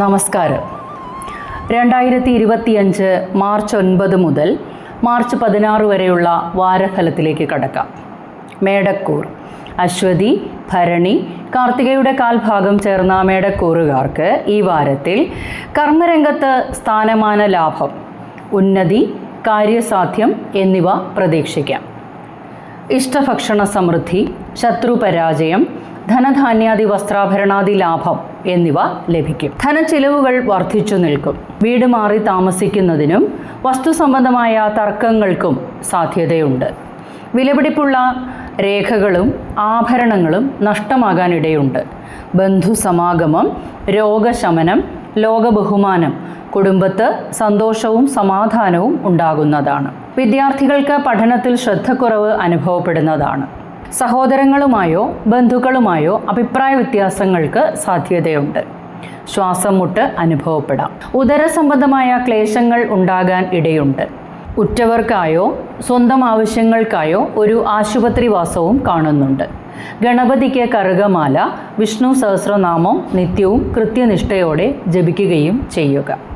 നമസ്കാരം. രണ്ടായിരത്തി ഇരുപത്തിയഞ്ച് മാർച്ച് ഒൻപത് മുതൽ മാർച്ച് പതിനാറ് വരെയുള്ള വാരഫലത്തിലേക്ക് കടക്കാം. മേടക്കൂർ അശ്വതി ഭരണി കാർത്തികയുടെ കാൽഭാഗം ചേർന്ന മേടക്കൂറുകാർക്ക് ഈ വാരത്തിൽ കർമ്മരംഗത്ത് സ്ഥാനമാന ലാഭം ഉന്നതി കാര്യസാധ്യം എന്നിവ പ്രതീക്ഷിക്കാം. ഇഷ്ടഭക്ഷണ സമൃദ്ധി ശത്രുപരാജയം ധനധാന്യാദി വസ്ത്രാഭരണാദി ലാഭം എന്നിവ ലഭിക്കും. ധനച്ചിലവുകൾ വർദ്ധിച്ചു നിൽക്കും. വീട് മാറി താമസിക്കുന്നതിനും വസ്തു സംബന്ധമായ തർക്കങ്ങൾക്കും സാധ്യതയുണ്ട്. വിലപിടിപ്പുള്ള രേഖകളും ആഭരണങ്ങളും നഷ്ടമാകാനിടയുണ്ട്. ബന്ധുസമാഗമം രോഗശമനം ലോകബഹുമാനം കുടുംബത്ത് സന്തോഷവും സമാധാനവും ഉണ്ടാകുന്നതാണ്. വിദ്യാർത്ഥികൾക്ക് പഠനത്തിൽ ശ്രദ്ധക്കുറവ് അനുഭവപ്പെടുന്നതാണ്. സഹോദരങ്ങളുമായോ ബന്ധുക്കളുമായോ അഭിപ്രായ വ്യത്യാസങ്ങൾക്ക് സാധ്യതയുണ്ട്. ശ്വാസം മുട്ട് അനുഭവപ്പെടാം. ഉദരസംബന്ധമായ ക്ലേശങ്ങൾ ഉണ്ടാകാൻ ഇടയുണ്ട്. ഉറ്റവർക്കായോ സ്വന്തം ആവശ്യങ്ങൾക്കായോ ഒരു ആശുപത്രിവാസവും കാണുന്നുണ്ട്. ഗണപതിക്ക് കറുകമാല വിഷ്ണു സഹസ്രനാമം നിത്യവും കൃത്യനിഷ്ഠയോടെ ജപിക്കുകയും ചെയ്യുക.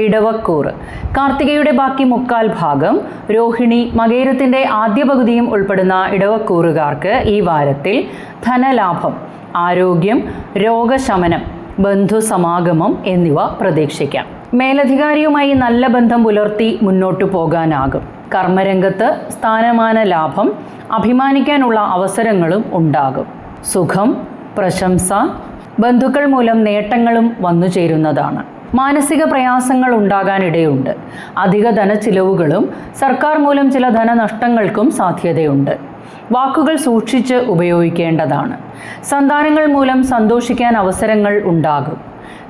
ഇടവക്കൂറ്. കാർത്തികയുടെ ബാക്കി മുക്കാൽ ഭാഗം രോഹിണി മകേരത്തിന്റെ ആദ്യ പകുതിയും ഉൾപ്പെടുന്ന ഇടവക്കൂറുകാർക്ക് ഈ വാരത്തിൽ ധനലാഭം ആരോഗ്യം രോഗശമനം ബന്ധുസമാഗമം എന്നിവ പ്രതീക്ഷിക്കാം. മേലധികാരിയുമായി നല്ല ബന്ധം പുലർത്തി മുന്നോട്ടു പോകാനാകും. കർമ്മരംഗത്ത് സ്ഥാനമാന ലാഭം അഭിമാനിക്കാനുള്ള അവസരങ്ങളും ഉണ്ടാകും. സുഖം പ്രശംസ ബന്ധുക്കൾ മൂലം നേട്ടങ്ങളും വന്നു ചേരുന്നതാണ് മാനസിക പ്രയാസങ്ങൾ ഉണ്ടാകാനിടയുണ്ട്. അധിക ധനച്ചിലവുകളും സർക്കാർ മൂലം ചില ധനനഷ്ടങ്ങൾക്കും സാധ്യതയുണ്ട്. വാക്കുകൾ സൂക്ഷിച്ച് ഉപയോഗിക്കേണ്ടതാണ്. സന്താനങ്ങൾ മൂലം സന്തോഷിക്കാൻ അവസരങ്ങൾ ഉണ്ടാകും.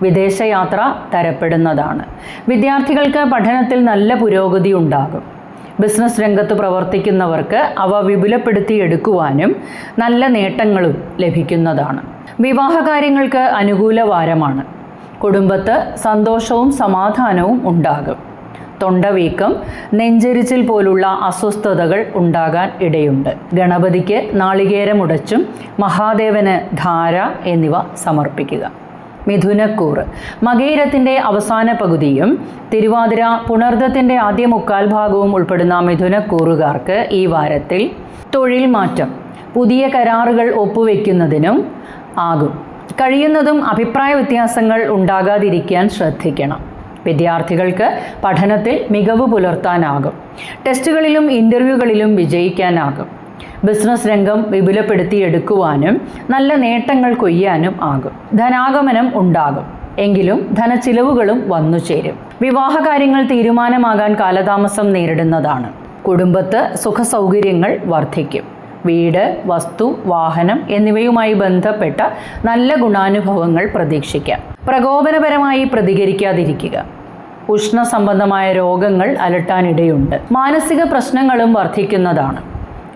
വിദേശയാത്ര തരപ്പെടുന്നതാണ്. വിദ്യാർത്ഥികൾക്ക് പഠനത്തിൽ നല്ല പുരോഗതി ഉണ്ടാകും. ബിസിനസ് രംഗത്ത് പ്രവർത്തിക്കുന്നവർക്ക് അവ വിപുലപ്പെടുത്തിയെടുക്കുവാനും നല്ല നേട്ടങ്ങളും ലഭിക്കുന്നതാണ്. വിവാഹകാര്യങ്ങൾക്ക് അനുകൂല വാരമാണ്. കുടുംബത്ത് സന്തോഷവും സമാധാനവും ഉണ്ടാകും. തൊണ്ടവീക്കം നെഞ്ചരിച്ചിൽ പോലുള്ള അസ്വസ്ഥതകൾ ഉണ്ടാകാൻ ഇടയുണ്ട്. ഗണപതിക്ക് നാളികേരമുടച്ചും മഹാദേവന് ധാര എന്നിവ സമർപ്പിക്കുക. മിഥുനക്കൂർ മകയിരത്തിന്റെ അവസാന പകുതിയും തിരുവാതിര പുണർദത്തിന്റെ ആദ്യ മുക്കാൽ ഭാഗവും ഉൾപ്പെടുന്ന മിഥുനക്കൂറുകാർക്ക് ഈ വാരത്തിൽ തൊഴിൽ മാറ്റം പുതിയ കരാറുകൾ ഒപ്പുവെക്കുന്നതിനും ആകും. കഴിയുന്നതും അഭിപ്രായ വ്യത്യാസങ്ങൾ ഉണ്ടാകാതിരിക്കാൻ ശ്രദ്ധിക്കണം. വിദ്യാർത്ഥികൾക്ക് പഠനത്തിൽ മികവ് പുലർത്താനാകും. ടെസ്റ്റുകളിലും ഇന്റർവ്യൂകളിലും വിജയിക്കാനാകും. ബിസിനസ് രംഗം വിപുലപ്പെടുത്തിയെടുക്കുവാനും നല്ല നേട്ടങ്ങൾ കൊയ്യാനും ആകും. ധനാഗമനം ഉണ്ടാകും. എങ്കിലും ധനച്ചിലവുകളും വന്നു ചേരും. വിവാഹകാര്യങ്ങൾ തീരുമാനമാകാൻ കാലതാമസം നേരിടുന്നതാണ്. കുടുംബത്ത് സുഖസൗകര്യങ്ങൾ വർദ്ധിക്കും. വീട് വസ്തു വാഹനം എന്നിവയുമായി ബന്ധപ്പെട്ട നല്ല ഗുണാനുഭവങ്ങൾ പ്രതീക്ഷിക്കാം. പ്രകോപനപരമായി പ്രതികരിക്കാതിരിക്കുക. ഉഷ്ണ സംബന്ധമായ രോഗങ്ങൾ അലട്ടാനിടയുണ്ട്. മാനസിക പ്രശ്നങ്ങളും വർദ്ധിക്കുന്നതാണ്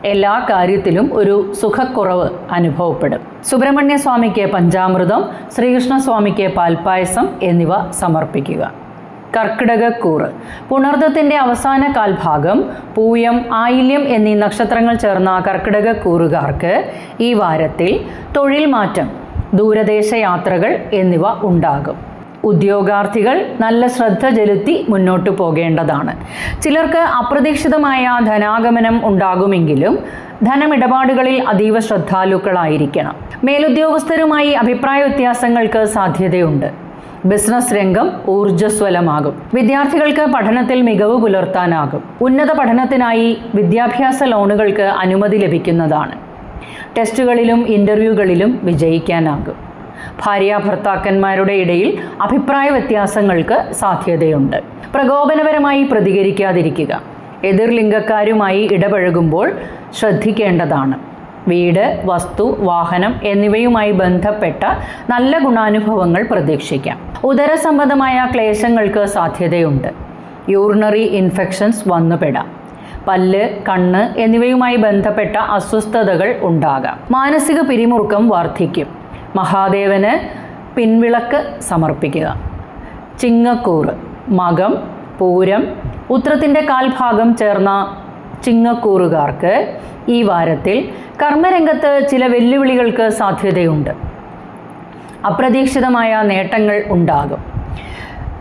എല്ലാ കാര്യത്തിലും ഒരു സുഖക്കുറവ് അനുഭവപ്പെടും. സുബ്രഹ്മണ്യ സ്വാമിക്ക് പഞ്ചാമൃതം ശ്രീകൃഷ്ണസ്വാമിക്ക് പാൽപ്പായസം എന്നിവ സമർപ്പിക്കുക. കർക്കിടകക്കൂറ്. പുണർദത്തിന്റെ അവസാന കാൽഭാഗം പൂയം ആയില്യം എന്നീ നക്ഷത്രങ്ങൾ ചേർന്ന കർക്കിടകക്കൂറുകാർക്ക് ഈ വാരത്തിൽ തൊഴിൽ മാറ്റം ദൂരദേശ യാത്രകൾ എന്നിവ ഉണ്ടാകും. ഉദ്യോഗാർത്ഥികൾ നല്ല ശ്രദ്ധ ചെലുത്തി മുന്നോട്ടു പോകേണ്ടതാണ്. ചിലർക്ക് അപ്രതീക്ഷിതമായ ധനാഗമനം ഉണ്ടാകുമെങ്കിലും ധനമിടപാടുകളിൽ അതീവ ശ്രദ്ധാലുക്കളായിരിക്കണം. മേലുദ്യോഗസ്ഥരുമായി അഭിപ്രായ വ്യത്യാസങ്ങൾക്ക് സാധ്യതയുണ്ട്. ബിസിനസ് രംഗം ഊർജസ്വലമാകും. വിദ്യാർത്ഥികൾക്ക് പഠനത്തിൽ മികവ് പുലർത്താനാകും. ഉന്നത പഠനത്തിനായി വിദ്യാഭ്യാസ ലോണുകൾക്ക് അനുമതി ലഭിക്കുന്നതാണ്. ടെസ്റ്റുകളിലും ഇന്റർവ്യൂകളിലും വിജയിക്കാനാകും. ഭാര്യ ഭർത്താക്കന്മാരുടെ ഇടയിൽ അഭിപ്രായ വ്യത്യാസങ്ങൾക്ക് സാധ്യതയുണ്ട്. പ്രകോപനപരമായി പ്രതികരിക്കാതിരിക്കുക. എതിർലിംഗക്കാരുമായി ഇടപഴകുമ്പോൾ ശ്രദ്ധിക്കേണ്ടതാണ്. വീട് വസ്തു വാഹനം എന്നിവയുമായി ബന്ധപ്പെട്ട നല്ല ഗുണാനുഭവങ്ങൾ പ്രതീക്ഷിക്കാം. ഉദരസംബന്ധമായ ക്ലേശങ്ങൾക്ക് സാധ്യതയുണ്ട്. യൂറിനറി ഇൻഫെക്ഷൻസ് വന്നുപെടാം. പല്ല് കണ്ണ് എന്നിവയുമായി ബന്ധപ്പെട്ട അസ്വസ്ഥതകൾ ഉണ്ടാകാം. മാനസിക പിരിമുറുക്കം വർദ്ധിക്കും. മഹാദേവന് പിൻവിളക്ക് സമർപ്പിക്കുക. ചിങ്ങക്കൂറ് മകം പൂരം ഉത്രത്തിന്റെ കാൽഭാഗം ചേർന്ന ചിങ്ങക്കൂറുകാർക്ക് ഈ വാരത്തിൽ കർമ്മരംഗത്ത് ചില വെല്ലുവിളികൾക്ക് സാധ്യതയുണ്ട്. അപ്രതീക്ഷിതമായ നേട്ടങ്ങൾ ഉണ്ടാകും.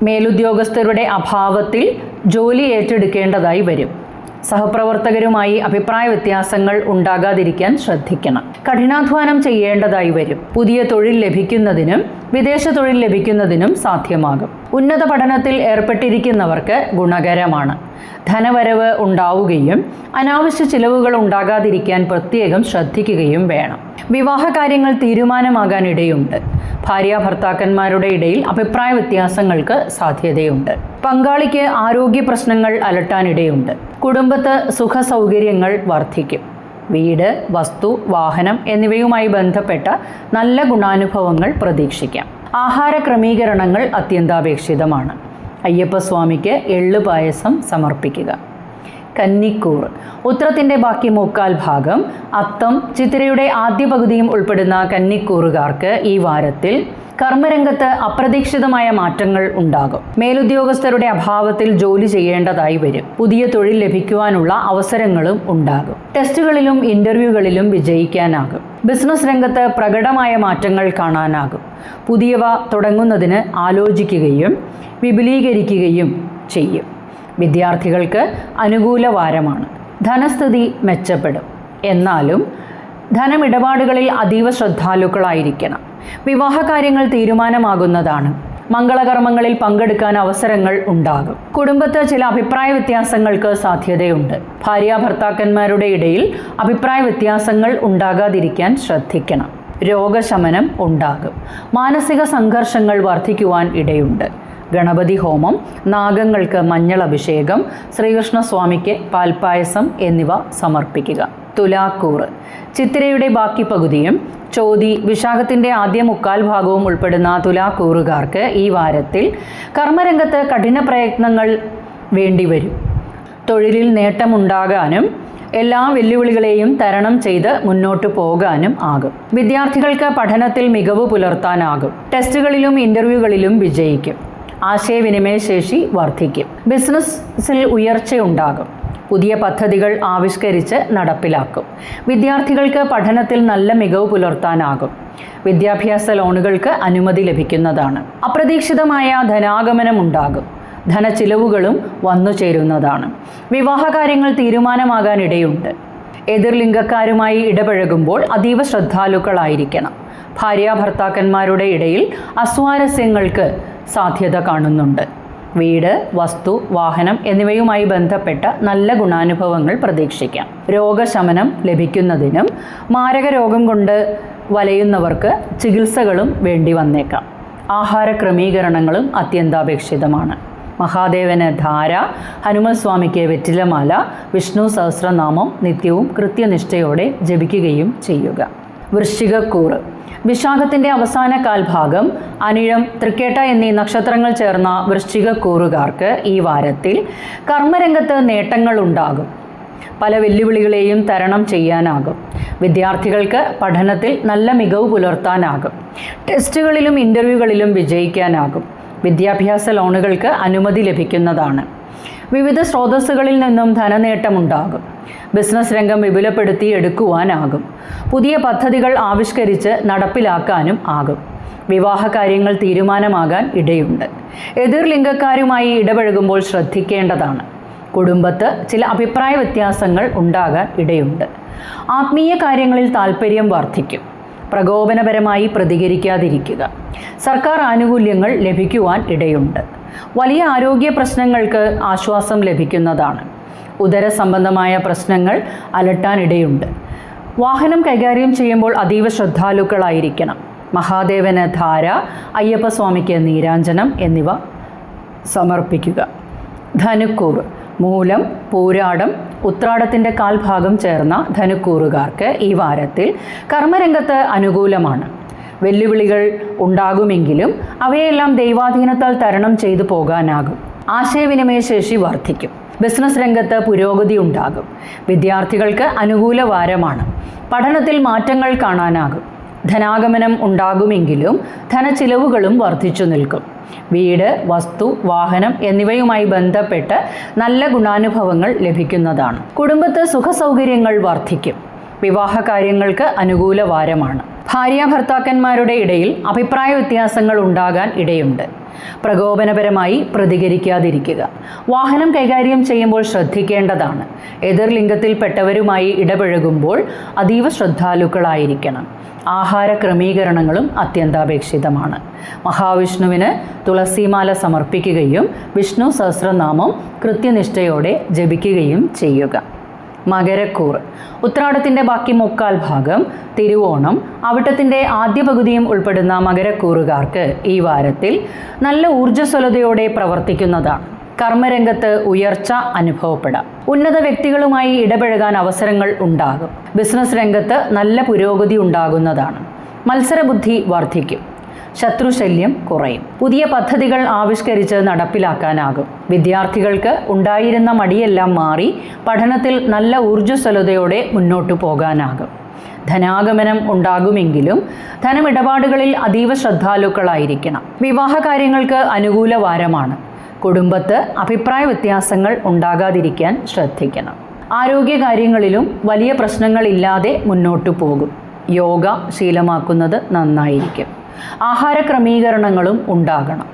മേലുദ്യോഗസ്ഥരുടെ അഭാവത്തിൽ ജോലി ഏറ്റെടുക്കേണ്ടതായി വരും. സഹപ്രവർത്തകരുമായി അഭിപ്രായ വ്യത്യാസങ്ങൾ ഉണ്ടാകാതിരിക്കാൻ ശ്രദ്ധിക്കണം. കഠിനാധ്വാനം ചെയ്യേണ്ടതായി വരും. പുതിയ തൊഴിൽ ലഭിക്കുന്നതിനും വിദേശ തൊഴിൽ ലഭിക്കുന്നതിനും സാധ്യമാകും. ഉന്നത പഠനത്തിൽ ഏർപ്പെട്ടിരിക്കുന്നവർക്ക് ഗുണകരമാണ്. ധനവരവ് ഉണ്ടാവുകയും അനാവശ്യ ചിലവുകൾ ഉണ്ടാകാതിരിക്കാൻ പ്രത്യേകം ശ്രദ്ധിക്കുകയും വേണം. വിവാഹ കാര്യങ്ങൾ ഇടയുണ്ട് ഭാര്യ ഭർത്താക്കന്മാരുടെ ഇടയിൽ അഭിപ്രായ വ്യത്യാസങ്ങൾക്ക് സാധ്യതയുണ്ട്. പങ്കാളിക്ക് ആരോഗ്യ പ്രശ്നങ്ങൾ അലട്ടാനിടയുണ്ട്. കുടുംബത്ത് സുഖ സൗകര്യങ്ങൾ വർദ്ധിക്കും വീട് വസ്തു വാഹനം എന്നിവയുമായി ബന്ധപ്പെട്ട നല്ല ഗുണാനുഭവങ്ങൾ പ്രതീക്ഷിക്കാം. ആഹാര ക്രമീകരണങ്ങൾ അത്യന്താപേക്ഷിതമാണ്. അയ്യപ്പസ്വാമിക്ക് എള്ളു പായസം സമർപ്പിക്കുക. കന്നിക്കൂർ. ഉത്രത്തിന്റെ ബാക്കി മുക്കാൽ ഭാഗം അത്തം ചിത്തിരയുടെ ആദ്യ പകുതിയും ഉൾപ്പെടുന്ന കന്നിക്കൂറുകാർക്ക് ഈ വാരത്തിൽ കർമ്മരംഗത്ത് അപ്രതീക്ഷിതമായ മാറ്റങ്ങൾ ഉണ്ടാകും. മേലുദ്യോഗസ്ഥരുടെ അഭാവത്തിൽ ജോലി ചെയ്യേണ്ടതായി വരും. പുതിയ തൊഴിൽ ലഭിക്കുവാനുള്ള അവസരങ്ങളും ഉണ്ടാകും. ടെസ്റ്റുകളിലും ഇന്റർവ്യൂകളിലും വിജയിക്കാനാകും. ബിസിനസ് രംഗത്ത് പ്രകടമായ മാറ്റങ്ങൾ കാണാനാകും. പുതിയവ തുടങ്ങുന്നതിന് ആലോചിക്കുകയും വിപുലീകരിക്കുകയും ചെയ്യും. വിദ്യാർത്ഥികൾക്ക് അനുകൂല വാരമാണ്. ധനസ്ഥിതി മെച്ചപ്പെടും. എന്നാലും ധനമിടപാടുകളിൽ അതീവ ശ്രദ്ധാലുക്കളായിരിക്കണം. വിവാഹകാര്യങ്ങൾ തീരുമാനമാകുന്നതാണ്. മംഗളകർമ്മങ്ങളിൽ പങ്കെടുക്കാൻ അവസരങ്ങൾ ഉണ്ടാകും. കുടുംബത്ത് ചില അഭിപ്രായ വ്യത്യാസങ്ങൾക്ക് സാധ്യതയുണ്ട്. ഭാര്യ ഭർത്താക്കന്മാരുടെ ഇടയിൽ അഭിപ്രായ വ്യത്യാസങ്ങൾ ഉണ്ടാകാതിരിക്കാൻ ശ്രദ്ധിക്കണം. രോഗശമനം ഉണ്ടാകും. മാനസിക സംഘർഷങ്ങൾ വർദ്ധിക്കുവാൻ ഇടയുണ്ട്. ഗണപതി ഹോമം നാഗങ്ങൾക്ക് മഞ്ഞൾ അഭിഷേകം ശ്രീകൃഷ്ണസ്വാമിക്ക് പാൽപ്പായസം എന്നിവ സമർപ്പിക്കുക. തുലാക്കൂറ്. ചിത്തിരയുടെ ബാക്കി പകുതിയും ചോതി വിശാഖത്തിന്റെ ആദ്യ മുക്കാൽ ഭാഗവും ഉൾപ്പെടുന്ന തുലാക്കൂറുകാർക്ക് ഈ വാരത്തിൽ കർമ്മരംഗത്ത് കഠിന പ്രയത്നങ്ങൾ വേണ്ടിവരും. തൊഴിലിൽ നേട്ടമുണ്ടാകാനും എല്ലാ വെല്ലുവിളികളെയും തരണം ചെയ്ത് മുന്നോട്ട് പോകാനും ആകും. വിദ്യാർത്ഥികൾക്ക് പഠനത്തിൽ മികവ് പുലർത്താനാകും. ടെസ്റ്റുകളിലും ഇന്റർവ്യൂകളിലും വിജയിക്കും. ആശയവിനിമയ ശേഷി വർദ്ധിക്കും. ബിസിനസ്സിൽ ഉയർച്ചയുണ്ടാകും. പുതിയ പദ്ധതികൾ ആവിഷ്കരിച്ച് നടപ്പിലാക്കും. വിദ്യാർത്ഥികൾക്ക് പഠനത്തിൽ നല്ല മികവ് പുലർത്താനാകും. വിദ്യാഭ്യാസ ലോണുകൾക്ക് അനുമതി ലഭിക്കുന്നതാണ്. അപ്രതീക്ഷിതമായ ധനാഗമനം ഉണ്ടാകും ധനച്ചിലവുകളും വന്നു ചേരുന്നതാണ്. വിവാഹകാര്യങ്ങൾ തീരുമാനമാകാനിടയുണ്ട്. എതിർലിംഗക്കാരുമായി ഇടപഴകുമ്പോൾ അതീവ ശ്രദ്ധാലുക്കളായിരിക്കണം. ഭാര്യാഭർത്താക്കന്മാരുടെ ഇടയിൽ അസ്വാരസ്യങ്ങൾക്ക് സാധ്യത കാണുന്നുണ്ട്. വീട് വസ്തു വാഹനം എന്നിവയുമായി ബന്ധപ്പെട്ട നല്ല ഗുണാനുഭവങ്ങൾ പ്രതീക്ഷിക്കാം. രോഗശമനം ലഭിക്കുന്നതിനും മാരക രോഗം കൊണ്ട് വലയുന്നവർക്ക് ചികിത്സകളും വേണ്ടി വന്നേക്കാം. ആഹാര ക്രമീകരണങ്ങളും അത്യന്താപേക്ഷിതമാണ്. മഹാദേവന് ധാര ഹനുമസ്വാമിക്ക് വെറ്റിലമാല വിഷ്ണു സഹസ്രനാമം നിത്യവും കൃത്യനിഷ്ഠയോടെ ജപിക്കുകയും ചെയ്യുക. വൃശ്ചികക്കൂറ്. വിശാഖത്തിന്റെ അവസാന കാൽഭാഗം അനിഴം തൃക്കേട്ട എന്നീ നക്ഷത്രങ്ങൾ ചേർന്ന വൃശ്ചികക്കൂറുകാർക്ക് ഈ വാരത്തിൽ കർമ്മരംഗത്ത് നേട്ടങ്ങൾ ഉണ്ടാകും പല വെല്ലുവിളികളെയും തരണം ചെയ്യാനാകും. വിദ്യാർത്ഥികൾക്ക് പഠനത്തിൽ നല്ല മികവ് പുലർത്താനാകും. ടെസ്റ്റുകളിലും ഇന്റർവ്യൂകളിലും വിജയിക്കാനാകും. വിദ്യാഭ്യാസ ലോണുകൾക്ക് അനുമതി ലഭിക്കുന്നതാണ്. വിവിധ സ്രോതസ്സുകളിൽ നിന്നും ധനനേട്ടമുണ്ടാകും. ബിസിനസ് രംഗം വിപുലപ്പെടുത്തി എടുക്കുവാനാകും പുതിയ പദ്ധതികൾ ആവിഷ്കരിച്ച് നടപ്പിലാക്കാനും ആകും. വിവാഹ കാര്യങ്ങൾ തീരുമാനമാകാൻ ഇടയുണ്ട്. എതിർ ലിംഗക്കാരുമായി ഇടപഴകുമ്പോൾ ശ്രദ്ധിക്കേണ്ടതാണ്. കുടുംബത്ത് ചില അഭിപ്രായ വ്യത്യാസങ്ങൾ ഉണ്ടാകാൻ ഇടയുണ്ട്. ആത്മീയ കാര്യങ്ങളിൽ താല്പര്യം വർദ്ധിക്കും. പ്രകോപനപരമായി പ്രതികരിക്കാതിരിക്കുക. സർക്കാർ ആനുകൂല്യങ്ങൾ ലഭിക്കുവാൻ ഇടയുണ്ട്. വലിയ ആരോഗ്യ പ്രശ്നങ്ങൾക്ക് ആശ്വാസം ലഭിക്കുന്നതാണ്. ഉദര സംബന്ധമായ പ്രശ്നങ്ങൾ അലട്ടാനിടയുണ്ട്. വാഹനം കൈകാര്യം ചെയ്യുമ്പോൾ അതീവ ശ്രദ്ധാലുക്കളായിരിക്കണം. മഹാദേവന് ധാര അയ്യപ്പസ്വാമിക്ക് നീരാഞ്ജനം എന്നിവ സമർപ്പിക്കുക. ധനുക്കൂർ മൂലം പൂരാടം ഉത്രാടത്തിന്റെ കാൽഭാഗം ചേർന്ന ധനുക്കൂറുകാർക്ക് ഈ വാരത്തിൽ കർമ്മരംഗത്ത് അനുകൂലമാണ്. വെല്ലുവിളികൾ ഉണ്ടാകുമെങ്കിലും അവയെല്ലാം ദൈവാധീനത്താൽ തരണം ചെയ്തു പോകാനാകും. ആശയവിനിമയ ശേഷി വർദ്ധിക്കും. ബിസിനസ് രംഗത്ത് പുരോഗതി ഉണ്ടാകും. വിദ്യാർത്ഥികൾക്ക് അനുകൂല വാരമാണ്. പഠനത്തിൽ മാറ്റങ്ങൾ കാണാനാകും. ധനാഗമനം ഉണ്ടാകുമെങ്കിലും ധനച്ചിലവുകളും വർദ്ധിച്ചു നിൽക്കും. വീട് വസ്തു വാഹനം എന്നിവയുമായി ബന്ധപ്പെട്ട് നല്ല ഗുണാനുഭവങ്ങൾ ലഭിക്കുന്നതാണ്. കുടുംബത്ത് സുഖസൗകര്യങ്ങൾ വർദ്ധിക്കും വിവാഹ കാര്യങ്ങൾക്ക് അനുകൂല വാരമാണ്. ഭാര്യ ഭർത്താക്കന്മാരുടെ ഇടയിൽ അഭിപ്രായ വ്യത്യാസങ്ങൾ ഉണ്ടാകാൻ ഇടയുണ്ട്. പ്രകോപനപരമായി പ്രതികരിക്കാതിരിക്കുക. വാഹനം കൈകാര്യം ചെയ്യുമ്പോൾ ശ്രദ്ധിക്കേണ്ടതാണ്. എതിർ ലിംഗത്തിൽപ്പെട്ടവരുമായി ഇടപഴകുമ്പോൾ അതീവ ശ്രദ്ധാലുക്കളായിരിക്കണം. ആഹാര ക്രമീകരണങ്ങളും അത്യന്താപേക്ഷിതമാണ്. മഹാവിഷ്ണുവിന് തുളസിമാല സമർപ്പിക്കുകയും വിഷ്ണു സഹസ്രനാമം കൃത്യനിഷ്ഠയോടെ ജപിക്കുകയും ചെയ്യുക. മകരക്കൂർ. ഉത്രാടത്തിന്റെ ബാക്കി മുക്കാൽ ഭാഗം തിരുവോണം. അവിട്ടത്തിന്റെ ആദ്യ പകുതിയും ഉൾപ്പെടുന്ന മകരക്കൂറുകാർക്ക് ഈ വാരത്തിൽ നല്ല ഊർജസ്വലതയോടെ പ്രവർത്തിക്കുന്നതാണ് കർമ്മരംഗത്ത് ഉയർച്ച അനുഭവപ്പെടാം. ഉന്നത വ്യക്തികളുമായി ഇടപഴകാൻ അവസരങ്ങൾ ഉണ്ടാകും. ബിസിനസ് രംഗത്ത് നല്ല പുരോഗതി ഉണ്ടാകുന്നതാണ്. മത്സരബുദ്ധി വർദ്ധിക്കും. ശത്രുശല്യം കുറയും. പുതിയ പദ്ധതികൾ ആവിഷ്കരിച്ച് നടപ്പിലാക്കാനാകും. വിദ്യാർത്ഥികൾക്ക് ഉണ്ടായിരുന്ന മടിയെല്ലാം മാറി പഠനത്തിൽ നല്ല ഊർജസ്വലതയോടെ മുന്നോട്ടു പോകാനാകും. ധനാഗമനം ഉണ്ടാകുമെങ്കിലും ധനമിടപാടുകളിൽ അതീവ ശ്രദ്ധാലുക്കളായിരിക്കണം. വിവാഹ കാര്യങ്ങൾക്ക് അനുകൂല വാരമാണ്. കുടുംബത്ത് അഭിപ്രായ വ്യത്യാസങ്ങൾ ഉണ്ടാകാതിരിക്കാൻ ശ്രദ്ധിക്കണം. ആരോഗ്യകാര്യങ്ങളിലും വലിയ പ്രശ്നങ്ങളില്ലാതെ മുന്നോട്ടു പോകും. യോഗ ശീലമാക്കുന്നത് നന്നായിരിക്കും. ആഹാര ക്രമീകരണങ്ങളും ഉണ്ടാകണം.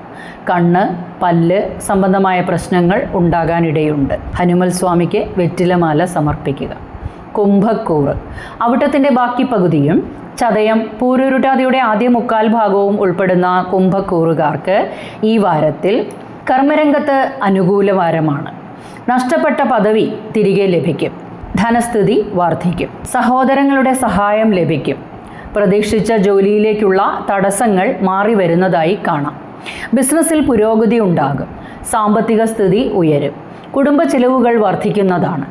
കണ്ണ് പല്ല് സംബന്ധമായ പ്രശ്നങ്ങൾ ഉണ്ടാകാനിടയുണ്ട്. ഹനുമൽ സ്വാമിക്ക് വെറ്റിലമാല സമർപ്പിക്കുക. കുംഭക്കൂറ്. അവിട്ടത്തിന്റെ ബാക്കി പകുതിയും ചതയം പൂരുരുട്ടാതിയുടെ ആദ്യ മുക്കാൽ ഭാഗവും ഉൾപ്പെടുന്ന കുംഭക്കൂറുകാർക്ക് ഈ വാരത്തിൽ കർമ്മരംഗത്ത് അനുകൂല വാരമാണ് നഷ്ടപ്പെട്ട പദവി തിരികെ ലഭിക്കും. ധനസ്ഥിതി വർദ്ധിക്കും. സഹോദരങ്ങളുടെ സഹായം ലഭിക്കും. പ്രതീക്ഷിച്ച ജോലിയിലേക്കുള്ള തടസ്സങ്ങൾ മാറി വരുന്നതായി കാണാം. ബിസിനസ്സിൽ പുരോഗതി ഉണ്ടാകും. സാമ്പത്തിക സ്ഥിതി ഉയരും. കുടുംബ ചെലവുകൾ വർദ്ധിക്കുന്നതാണ്.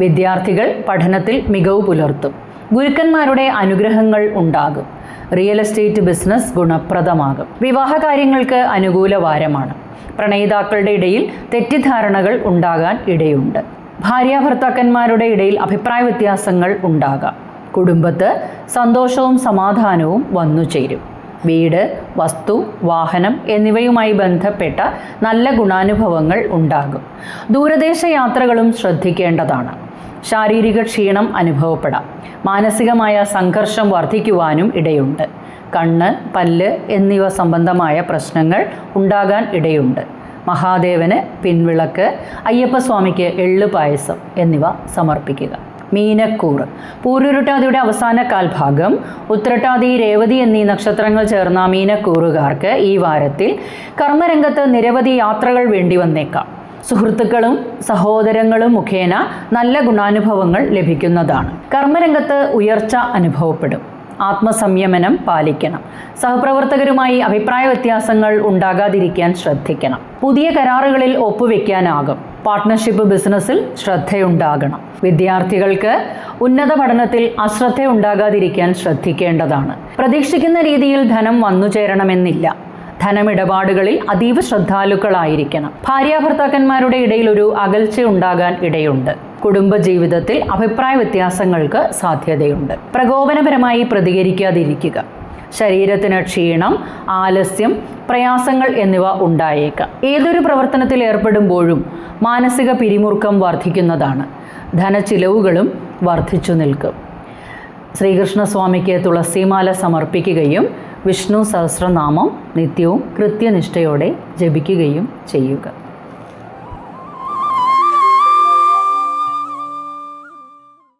വിദ്യാർത്ഥികൾ പഠനത്തിൽ മികവ് പുലർത്തും. ഗുരുക്കന്മാരുടെ അനുഗ്രഹങ്ങൾ ഉണ്ടാകും. റിയൽ എസ്റ്റേറ്റ് ബിസിനസ് ഗുണപ്രദമാകും. വിവാഹ കാര്യങ്ങൾക്ക് അനുകൂല വാരമാണ്. പ്രണയിതാക്കളുടെ ഇടയിൽ തെറ്റിദ്ധാരണകൾ ഉണ്ടാകാൻ ഇടയുണ്ട്. ഭാര്യ ഭർത്താക്കന്മാരുടെ ഇടയിൽ അഭിപ്രായ വ്യത്യാസങ്ങൾ ഉണ്ടാകാം. കുടുംബത്ത് സന്തോഷവും സമാധാനവും വന്നു ചേരും. വീട് വസ്തു വാഹനം എന്നിവയുമായി ബന്ധപ്പെട്ട നല്ല ഗുണാനുഭവങ്ങൾ ഉണ്ടാകും. ദൂരദേശ യാത്രകളും ശ്രദ്ധിക്കേണ്ടതാണ്. ശാരീരിക ക്ഷീണം അനുഭവപ്പെടാം. മാനസികമായ സംഘർഷം വർദ്ധിക്കുവാനും ഇടയുണ്ട്. കണ്ണ് പല്ല് എന്നിവ സംബന്ധമായ പ്രശ്നങ്ങൾ ഉണ്ടാകാൻ ഇടയുണ്ട്. മഹാദേവന് പിൻവിളക്ക് അയ്യപ്പസ്വാമിക്ക് എള്ളു പായസം എന്നിവ സമർപ്പിക്കുക. മീനക്കൂറ് പൂരുരുട്ടാതിയുടെ അവസാന കാൽഭാഗം ഉത്രട്ടാതി രേവതി എന്നീ നക്ഷത്രങ്ങൾ ചേർന്ന മീനക്കൂറുകാർക്ക് ഈ വാരത്തിൽ കർമ്മരംഗത്ത് നിരവധി യാത്രകൾ വേണ്ടി വന്നേക്കാം. സുഹൃത്തുക്കളും സഹോദരങ്ങളും മുഖേന നല്ല ഗുണാനുഭവങ്ങൾ ലഭിക്കുന്നതാണ്. കർമ്മരംഗത്ത് ഉയർച്ച അനുഭവപ്പെടും. ആത്മസംയമനം പാലിക്കണം. സഹപ്രവർത്തകരുമായി അഭിപ്രായ വ്യത്യാസങ്ങൾ ഉണ്ടാകാതിരിക്കാൻ ശ്രദ്ധിക്കണം. പുതിയ കരാറുകളിൽ ഒപ്പുവെക്കാനാകും. പാർട്ട്ണർഷിപ്പ് ബിസിനസ്സിൽ ശ്രദ്ധയുണ്ടാകണം. വിദ്യാർത്ഥികൾക്ക് ഉന്നത പഠനത്തിൽ അശ്രദ്ധ ഉണ്ടാകാതിരിക്കാൻ ശ്രദ്ധിക്കേണ്ടതാണ്. പ്രതീക്ഷിക്കുന്ന രീതിയിൽ ധനം വന്നു ചേരണമെന്നില്ല ധനമിടപാടുകളിൽ അതീവ ശ്രദ്ധാലുക്കളായിരിക്കണം. ഭാര്യാഭർത്താക്കന്മാരുടെ ഇടയിൽ ഒരു അകൽച്ച ഉണ്ടാകാൻ ഇടയുണ്ട്. കുടുംബജീവിതത്തിൽ അഭിപ്രായ വ്യത്യാസങ്ങൾക്ക് സാധ്യതയുണ്ട്. പ്രകോപനപരമായി പ്രതികരിക്കാതിരിക്കുക. ശരീരത്തിന് ക്ഷീണം ആലസ്യം പ്രയാസങ്ങൾ എന്നിവ ഉണ്ടായേക്കാം. ഏതൊരു പ്രവർത്തനത്തിൽ ഏർപ്പെടുമ്പോഴും മാനസിക പിരിമുറുക്കം വർദ്ധിക്കുന്നതാണ്. ധനച്ചിലവുകളും വർദ്ധിച്ചു നിൽക്കും. ശ്രീകൃഷ്ണസ്വാമിക്ക് തുളസിമാല സമർപ്പിക്കുകയും വിഷ്ണു സഹസ്രനാമം നിത്യവും കൃത്യനിഷ്ഠയോടെ ജപിക്കുകയും ചെയ്യുക.